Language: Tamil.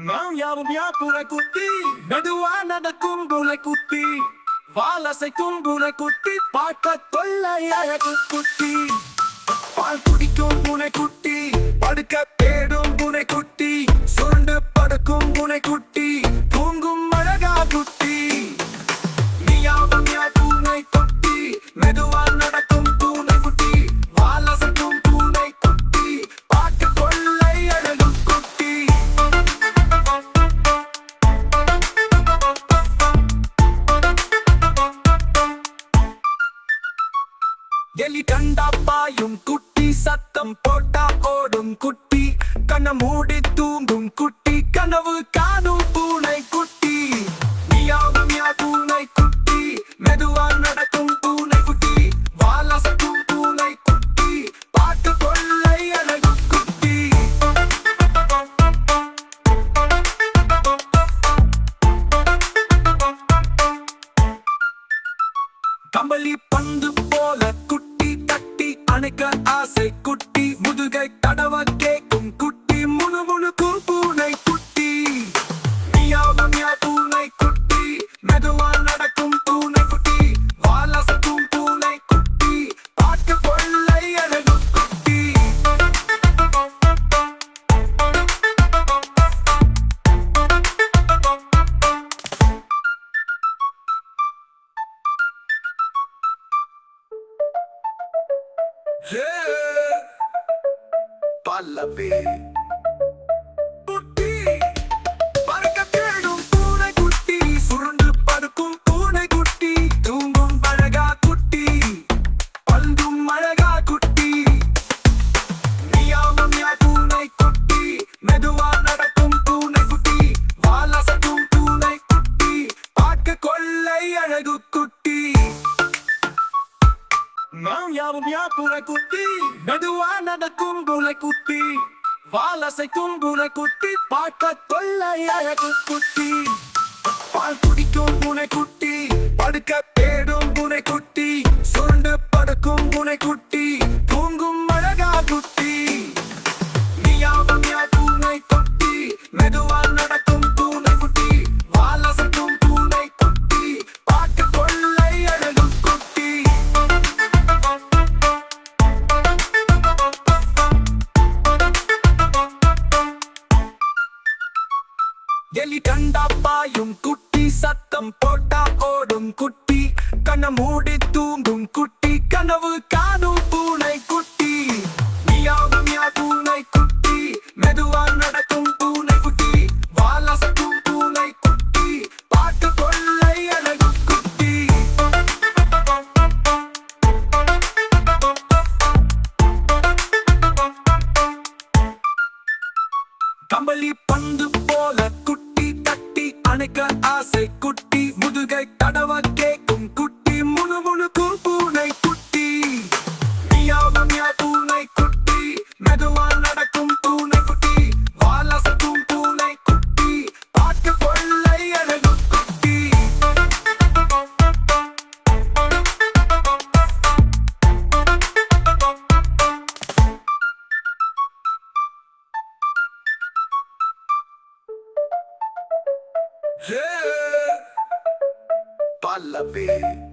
நாம் யாவும் யாப்புரை குட்டி மெதுவா நடக்கும் புலை குட்டி வாலசைக்கும் புனை குட்டி பார்க்க கொள்ளை அழகு குட்டி. பால் குடிக்கும் புனை குட்டி படுக்க தேடும் புனை குட்டி சுருண்டு படுக்கும் புனை குட்டி எலி கண்டா பாயும் குட்டி சத்தம் போட்டா ஓடும் குட்டி. கண்ண மூடி தூங்கும் குட்டி கனவு காணும் பூனை குட்டி. மியாவும் யா பூனை குட்டி மெதுவா நடக்கும் பூனை குட்டி. வாலசக்கும் பூனை குட்டி பார்த்து கொள்ளை அழகு குட்டி. கம்பளி பந்து போல குட்டி அணைக்க ஆசை குட்டி முதுகை தடவ கேக்கும் பல்லவி குட்டி நாம் யாவும் யா பூனை குட்டி மெதுவா நடக்கும் பூனை குட்டி வாலசைக்கும் பூனை குட்டி பார்க்க கொள்ளை அழகு குட்டி பால் குடிக்கும் பூனை குட்டி படுக்க பாயும் குட்டி சத்தம் போட்டா ஓடும் குட்டி. கண்ண மூடி தூங்கும் குட்டி. கனவு காணும் பூனை குட்டி. மியாவும் யா பூனை குட்டி. மெதுவா நடக்கும் பூனை குட்டி. வாலசக்கும் பூனை குட்டி. பார்க்க கொள்ளை அழகு குட்டி. கம்பளி பந்து போல அணைக்க ஆசை குட்டி முதுகை தடவ கேக்கும் Yeah. Pallave.